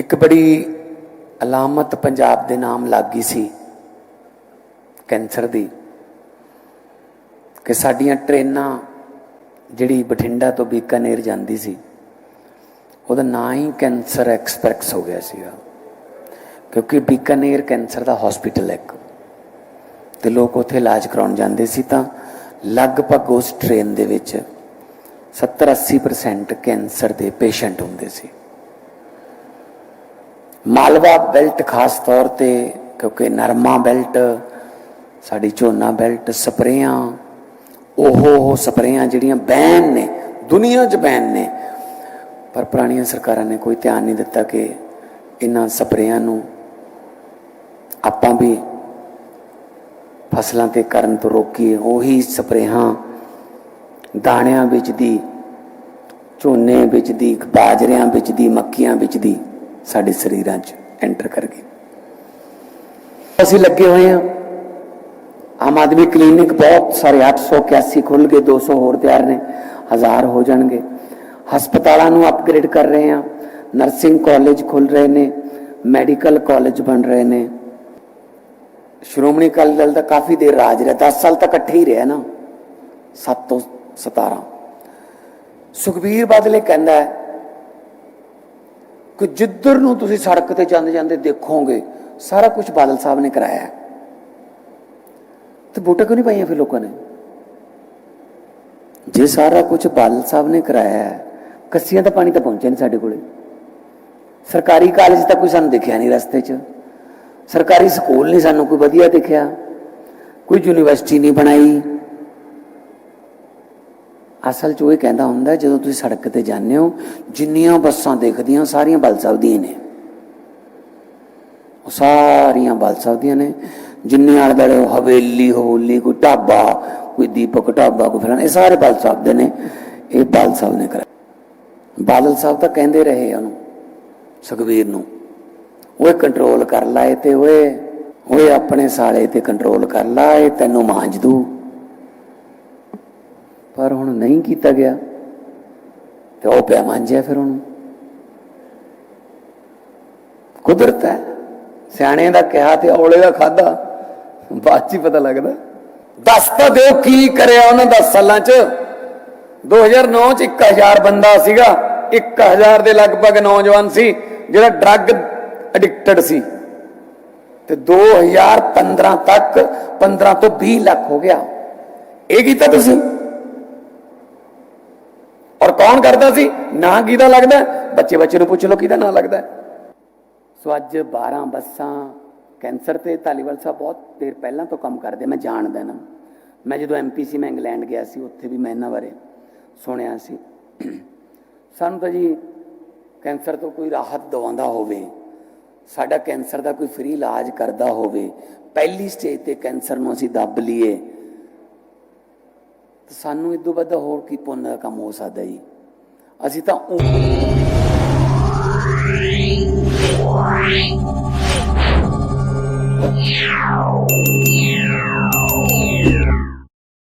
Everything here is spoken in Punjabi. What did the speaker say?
ਇੱਕ ਬੜੀ ਅਲਾਮਤ ਪੰਜਾਬ ਦੇ ਨਾਮ ਲੱਗੀ ਸੀ ਕੈਂਸਰ ਦੀ ਕਿ ਸਾਡੀਆਂ ਟ੍ਰੇਨਾਂ ਜਿਹੜੀ ਬਠਿੰਡਾ ਤੋਂ ਬੀਕਾਨੇਰ ਜਾਂਦੀ ਸੀ, ਉਹਦਾ ਨਾਂ ਹੀ ਕੈਂਸਰ ਐਕਸਪ੍ਰੈਸ ਹੋ ਗਿਆ ਸੀਗਾ। ਕਿਉਂਕਿ ਬੀਕਾਨੇਰ ਕੈਂਸਰ ਦਾ ਹਸਪੀਟਲ ਹੈ ਇੱਕ। ਤੇ ਲੋਕ ਉੱਥੇ ਇਲਾਜ ਕਰਾਉਣ ਜਾਂਦੇ ਸੀ ਤਾਂ ਲਗਭਗ ਉਸ ਟ੍ਰੇਨ ਦੇ ਵਿੱਚ 70-80% ਕੈਂਸਰ ਦੇ ਪੇਸ਼ੈਂਟ ਹੁੰਦੇ ਸੀ। ਮਾਲਵਾ ਬੈਲਟ ਖਾਸ ਤੌਰ ਤੇ, ਕਿਉਂਕਿ ਨਰਮਾ ਬੈਲਟ, ਸਾਡੀ ਝੋਨਾ ਬੈਲਟ, ਸਪਰੇਆਂ, ਉਹ ਉਹ ਸਪਰੇਆਂ ਜਿਹੜੀਆਂ ਬੈਨ ਨੇ, ਦੁਨੀਆ 'ਚ ਬੈਨ ਨੇ। ਪਰ ਪੁਰਾਣੀਆਂ ਸਰਕਾਰਾਂ ਨੇ ਕੋਈ ਧਿਆਨ ਨਹੀਂ ਦਿੱਤਾ ਕਿ ਇਹਨਾਂ ਸਪਰੇਆਂ ਨੂੰ ਆਪਾਂ ਵੀ ਫਸਲਾਂ ਤੇ ਕਰਨ ਤੋਂ ਰੋਕੀਏ। ਉਹੀ ਸਪਰੇਹਾਂ ਦਾਣਿਆਂ ਵਿੱਚ ਦੀ, ਝੋਨੇ ਵਿੱਚ ਦੀ, ਬਾਜਰਿਆਂ ਵਿੱਚ ਦੀ, ਮੱਕੀਆਂ ਵਿੱਚ ਦੀ। ਸਾਡੇ ਸਰੀਰਾਂ 'ਚ ਐਂਟਰ ਕਰ ਗਏ ਅਸੀਂ ਲੱਗੇ ਹੋਏ ਹਾਂ। ਆਮ ਆਦਮੀ ਕਲੀਨਿਕ ਬਹੁਤ ਸਾਰੇ 881 ਖੁੱਲ ਗਏ 200 ਹੋਰ ਤਿਆਰ ਨੇ, ਹਜ਼ਾਰ ਹੋ ਜਾਣਗੇ। ਹਸਪਤਾਲਾਂ ਨੂੰ ਅਪਗ੍ਰੇਡ ਕਰ ਰਹੇ ਹਾਂ। ਨਰਸਿੰਗ ਕਾਲਜ ਖੁੱਲ ਰਹੇ ਨੇ ਮੈਡੀਕਲ ਕਾਲਜ ਬਣ ਰਹੇ ਨੇ। ਸ਼੍ਰੋਮਣੀ ਅਕਾਲੀ ਦਲ ਦਾ ਕਾਫੀ ਦੇਰ ਰਾਜ ਰਿਹਾ 10 ਸਾਲ ਤੱਕ ਇਕੱਠੇ ਹੀ ਰਿਹਾ ਨਾ। 7 ਤੋਂ 17 ਸੁਖਬੀਰ ਬਾਦਲੇ ਕਹਿੰਦਾ ਹੈ ਕਿ ਜਿੱਧਰ ਨੂੰ ਤੁਸੀਂ ਸੜਕ ਤੇ ਜਾਂਦੇ ਜਾਂਦੇ ਦੇਖੋਗੇ, ਸਾਰਾ ਕੁਝ ਬਾਦਲ ਸਾਹਿਬ ਨੇ ਕਰਾਇਆ ਹੈ। ਤੇ ਵੋਟਾਂ ਕਿਉਂ ਨਹੀਂ ਪਾਈਆਂ ਫਿਰ ਲੋਕਾਂ ਨੇ? ਜੇ ਸਾਰਾ ਕੁਝ ਬਾਦਲ ਸਾਹਿਬ ਨੇ ਕਰਾਇਆ ਹੈ, ਕੱਸੀਆਂ ਦਾ ਪਾਣੀ ਤਾਂ ਪਹੁੰਚਿਆ ਨਹੀਂ ਸਾਡੇ ਕੋਲੇ। ਸਰਕਾਰੀ ਕਾਲਜ ਤਾਂ ਕੋਈ ਸਾਨੂੰ ਦੇਖਿਆ ਨਹੀਂ ਰਸਤੇ 'ਚ। ਸਰਕਾਰੀ ਸਕੂਲ ਨਹੀਂ ਸਾਨੂੰ ਕੋਈ ਵਧੀਆ ਦੇਖਿਆ। ਕੋਈ ਯੂਨੀਵਰਸਿਟੀ ਨਹੀਂ ਬਣਾਈ। ਅਸਲ 'ਚ ਉਹ ਇਹ ਕਹਿੰਦਾ ਹੁੰਦਾ, ਜਦੋਂ ਤੁਸੀਂ ਸੜਕ ਤੇ ਜਾਂਦੇ ਹੋ, ਜਿੰਨੀਆਂ ਬੱਸਾਂ ਦੇਖਦੀਆਂ, ਸਾਰੀਆਂ ਬਲ ਸਾਹਿਬ ਦੀਆਂ ਨੇ। ਉਹ ਸਾਰੀਆਂ ਬਲ ਸਾਹਿਬ ਦੀਆਂ ਨੇ। ਜਿੰਨੇ ਆਲੇ ਦੁਆਲੇ ਹਵੇਲੀ, ਹੋਲੀ, ਕੋਈ ਢਾਬਾ, ਕੋਈ ਦੀਪਕ ਢਾਬਾ, ਕੋਈ ਫਲਾਣਾ, ਇਹ ਸਾਰੇ ਬਲ ਸਾਹਿਬ ਦੇ ਨੇ। ਇਹ ਬਲ ਸਾਹਿਬ ਨੇ ਕਰਾਇਆ ਬਾਦਲ ਸਾਹਿਬ ਤਾਂ ਕਹਿੰਦੇ ਰਹੇ ਉਹਨੂੰ ਸੁਖਵੀਰ ਨੂੰ। ਓਏ ਕੰਟਰੋਲ ਕਰ ਲਾਏ ਤੇ ਓਏ ਓਏ ਆਪਣੇ ਸਾਲੇ ਤੇ ਕੰਟਰੋਲ ਕਰ ਲਾਏ ਤੈਨੂੰ ਮਾਂਜ ਦੂ। ਪਰ ਹੁਣ ਨਹੀਂ ਕੀਤਾ ਗਿਆ, ਤੇ ਉਹ ਪਿਆ ਮਾਂਜਿਆ ਫਿਰ ਉਹਨੂੰ। ਕੁਦਰਤ ਹੈ। ਸਿਆਣੇ ਦਾ ਕਿਹਾ ਤੇ ਔਲੇ ਦਾ ਖਾਦਾ ਬਾਅਦ ਚ ਹੀ ਪਤਾ ਲੱਗਦਾ। ਦੱਸ ਤਾਂ ਦਿਓ ਕੀ ਕਰਿਆ ਉਹਨਾਂ 10 ਸਾਲਾਂ ਚ। 2009 ਚ 1000 ਬੰਦਾ ਸੀਗਾ 1000 ਦੇ ਲਗਭਗ ਨੌਜਵਾਨ ਸੀ, ਜਿਹੜਾ ਡਰੱਗ ਐਡਿਕਟਡ ਸੀ। ਤੇ 2015 ਤੱਕ 15 ਤੋਂ 20 ਲੱਖ ਹੋ ਗਿਆ। ਇਹ ਕੀਤਾ ਤੁਸੀਂ? ਔਰ ਕੌਣ ਕਰਦਾ ਸੀ? ਨਾਂ ਕਿਹਦਾ ਲੱਗਦਾ? ਬੱਚੇ ਬੱਚੇ ਨੂੰ ਪੁੱਛ ਲਓ ਕਿਹਦਾ ਨਾਂ ਲੱਗਦਾ ਸੋ ਅੱਜ 12 ਬੱਸਾਂ, ਕੈਂਸਰ ਤੇ ਧਾਲੀਵਾਲ ਸਾਹਿਬ ਬਹੁਤ ਦੇਰ ਪਹਿਲਾਂ ਤੋਂ ਕੰਮ ਕਰਦੇ, ਮੈਂ ਜਾਣਦਾ ਨਾ। ਮੈਂ ਜਦੋਂ ਐਮਪੀਸੀ ਮੈਂ ਇੰਗਲੈਂਡ ਗਿਆ ਸੀ, ਉੱਥੇ ਵੀ ਮੈਂ ਇਹਨਾਂ ਬਾਰੇ ਸੁਣਿਆ ਸੀ। ਸਾਨੂੰ ਤਾਂ ਜੀ ਕੈਂਸਰ ਤੋਂ ਕੋਈ ਰਾਹਤ ਦਵਾਉਂਦਾ ਹੋਵੇ, ਸਾਡਾ ਕੈਂਸਰ ਦਾ ਕੋਈ ਫ੍ਰੀ ਇਲਾਜ ਕਰਦਾ ਹੋਵੇ, ਪਹਿਲੀ ਸਟੇਜ ਤੇ ਕੈਂਸਰ ਨੂੰ ਅਸੀਂ ਦੱਬ ਲਈਏ ਤਾਂ ਸਾਨੂੰ ਇਦੋਂ ਵੱਧ ਹੋਰ ਕੀ ਪੁੰਨ ਦਾ ਕੰਮ ਹੋ ਸਕਦਾ ਜੀ ਅਸੀਂ ਤਾਂ Yeah.